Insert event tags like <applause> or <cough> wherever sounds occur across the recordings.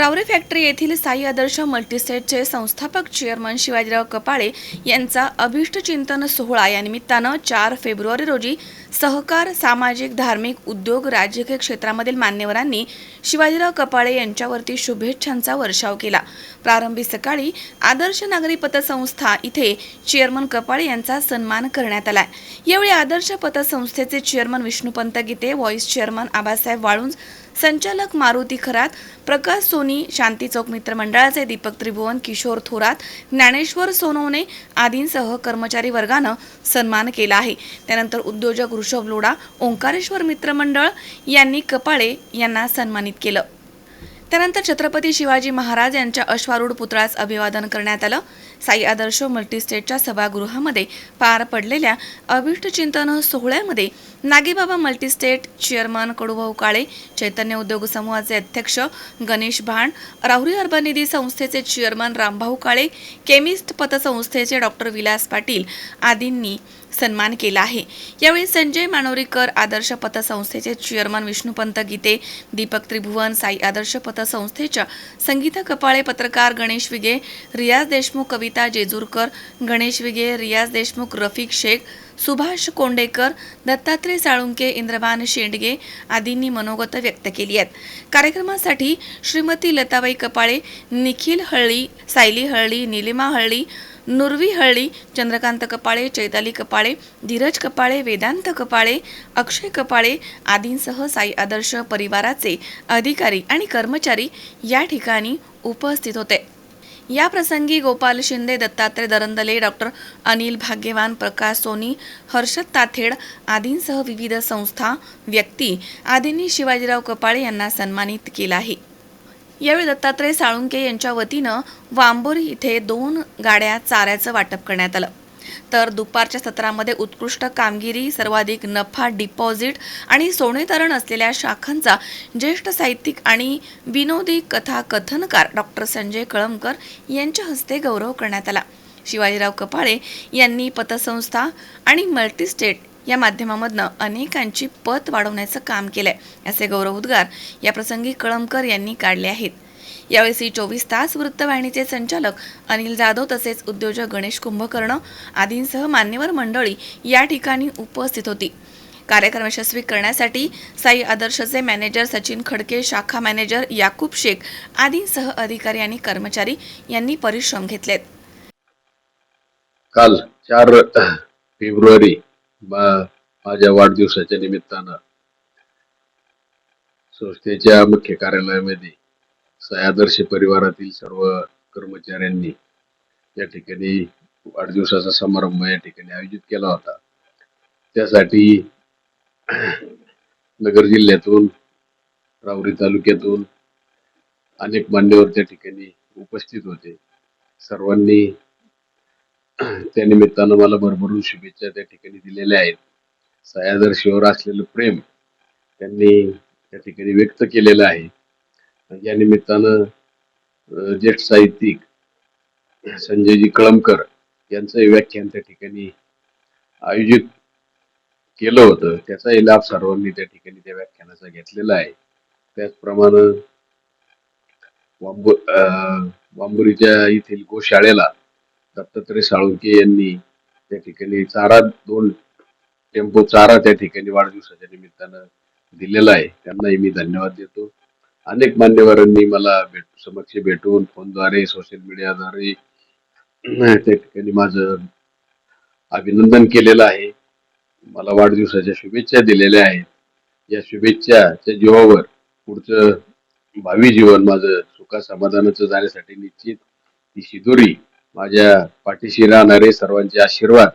Taware factory येथील साई आदर्श मल्टीस्टेटचे संस्थापक chairman Shivajirao Kapale यांचा अभिष्ट चिंतन सोहळा या निमित्तानं चार फेब्रुवारी रोजी सहकार सामाजिक धार्मिक उद्योग राजकीय क्षेत्रामधील मान्यवरांनी शिवाजीराव कपाळे यांच्यावरती शुभेच्छांचा वर्षाव केला. प्रारंभी सकाळी आदर्श नागरी पतसंस्था इथे चेअरमन कपाळे यांचा सन्मान करण्यात आला. यावेळी Adarsh पतसंस्थेचे chairman Vishnupant Gite vice chairman Abasaheb Walunj संचालक मारुती खरात प्रकाश सोनी शांती चौक मित्र मंडळाचे दीपक त्रिभुवन किशोर थोरात ज्ञानेश्वर सोनवणे आदींसह कर्मचारी वर्गानं सन्मान केला आहे. त्यानंतर उद्योजक ऋषभ लोढा ओंकारेश्वर मित्र मंडळ यांनी कपाळे यांना सन्मानित केलं. त्यानंतर छत्रपती शिवाजी महाराज यांच्या अश्वारूढ पुतळ्यास अभिवादन करण्यात आलं. साई आदर्श मल्टीस्टेटच्या सभागृहामध्ये पार पडलेल्या अभिष्ट चिंतन सोहळ्यामध्ये नागेबाबा मल्टीस्टेट चेअरमन कडूभाऊ काळे चैतन्य उद्योग समूहाचे अध्यक्ष गणेश भाण राहुरी अर्बन निधी संस्थेचे चेअरमन रामभाऊ काळे केमिस्ट पतसंस्थेचे डॉक्टर विलास पाटील आदींनी सन्मान केला आहे. यावेळी संजय मानोरीकर आदर्श पतसंस्थेचे चेअरमन विष्णुपंत गीते दीपक त्रिभुवन साई आदर्श पतसंस्थेच्या संगीता कपाळे पत्रकार गणेश विगे रियाज देशमुख कविता जेजूरकर गणेश विगे रियाज देशमुख रफिक शेख सुभाष कोंडेकर दत्तात्रय साळुंके इंद्रभान शेंडगे आदींनी मनोगत व्यक्त केली आहेत. कार्यक्रमासाठी श्रीमती लताबाई कपाळे निखिल हळळी सायली हळळी निलिमा हळळी नुरवी हळ्ळी चंद्रकांत कपाळे चैताली कपाळे धीरज कपाळे वेदांत कपाळे अक्षय कपाळे आदींसह साई आदर्श परिवाराचे अधिकारी आणि कर्मचारी या ठिकाणी उपस्थित होते. या प्रसंगी गोपाल शिंदे दत्तात्रय दरंदले डॉक्टर अनिल भाग्यवान प्रकाश सोनी हर्षद ताथेड आदींसह विविध संस्था व्यक्ती आदींनी शिवाजीराव कपाळे यांना सन्मानित केलं आहे. यावेळी दत्तात्रय साळुंके यांच्या वतीनं वांबोरी इथे दोन गाड्या चाऱ्याचं वाटप करण्यात आलं. तर दुपारच्या सत्रामध्ये उत्कृष्ट कामगिरी सर्वाधिक नफा डिपॉझिट आणि सोने तरण असलेल्या शाखांचा ज्येष्ठ साहित्यिक आणि विनोदी कथा कथनकार डॉक्टर संजय कळमकर यांच्या हस्ते गौरव करण्यात आला. शिवाजीराव कपाळे यांनी पतसंस्था आणि मल्टीस्टेट या माध्यमामधनं अनेकांची पत वाढवण्याचं काम केलंय असे गौरवोद्गार या प्रसंगी कळमकर यांनी काढले आहेत. यावेळी सी चोवीस तास वृत्तवाहिनीचे संचालक अनिल जाधव तसेच उद्योजक गणेश कुंभकर्ण आदींसह मान्यवर मंडळी या ठिकाणी उपस्थित होती. कार्यक्रम यशस्वी करण्यासाठी साई आदर्शचे मॅनेजर सचिन खडके शाखा मॅनेजर याकूब शेख आदींसह अधिकारी आणि कर्मचारी यांनी परिश्रम घेतलेत. काल चार फेब्रुवारी माझ्या वाढदिवसाच्या निमित्तानं संस्थेच्या मुख्य कार्यालयामध्ये सयादर्श परिवारातील सर्व कर्मचाऱ्यांनी या ठिकाणी वाढदिवसाचा समारंभ या ठिकाणी आयोजित केला होता. त्यासाठी नगर जिल्ह्यातून रावरी तालुक्यातून अनेक मान्यवर त्या ठिकाणी उपस्थित होते. सर्वांनी <clears throat> त्या निमित्तानं मला भरभरून शुभेच्छा त्या ठिकाणी दिलेल्या आहेत. सह्यादर्शीवर असलेलं प्रेम त्यांनी त्या ठिकाणी व्यक्त केलेलं आहे. या निमित्तानं ज्येष्ठ साहित्यिक संजयजी कळमकर यांचंही व्याख्यान त्या ठिकाणी आयोजित केलं होतं. त्याचाही लाभ सर्वांनी त्या ठिकाणी त्या व्याख्यानाचा घेतलेला आहे. त्याचप्रमाणे वांबो वांबुरीच्या येथील गोशाळेला दत्तात्रय साळुंके यांनी त्या ठिकाणी चारा दोन टेम्पो चारा त्या ठिकाणी वाढदिवसाच्या निमित्तानं दिलेला आहे. त्यांनाही मी धन्यवाद देतो. अनेक मान्यवरांनी मला भेट समक्ष भेटून फोनद्वारे सोशल मीडियाद्वारे त्या ठिकाणी माझं अभिनंदन केलेलं आहे. मला वाढदिवसाच्या शुभेच्छा दिलेल्या आहेत. या शुभेच्छाच्या जीवावर पुढचं भावी जीवन माझं सुखा समाधानाचं जाण्यासाठी निश्चित ती शिदोरी माझ्या पाठीशी राहणारे सर्वांचे आशीर्वाद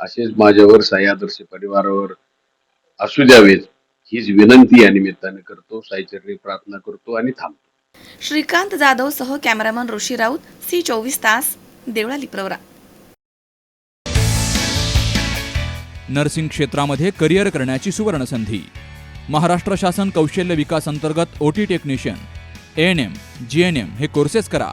असेच माझ्यावर साई आदर्श परिवारावर असू द्यावेत. हीच विनंती या निमित्ताने करतो. साईचरणी प्रार्थना करतो आणि थांबतो. श्रीकांत जाधव सह कॅमेरामन ऋषी राऊत. सी चोवीस तास देवळाली प्रवरा. नर्सिंग क्षेत्रामध्ये करिअर करण्याची सुवर्णसंधी. महाराष्ट्र शासन कौशल्य विकास अंतर्गत OT technician. N M G N M हे कोर्सेस करा.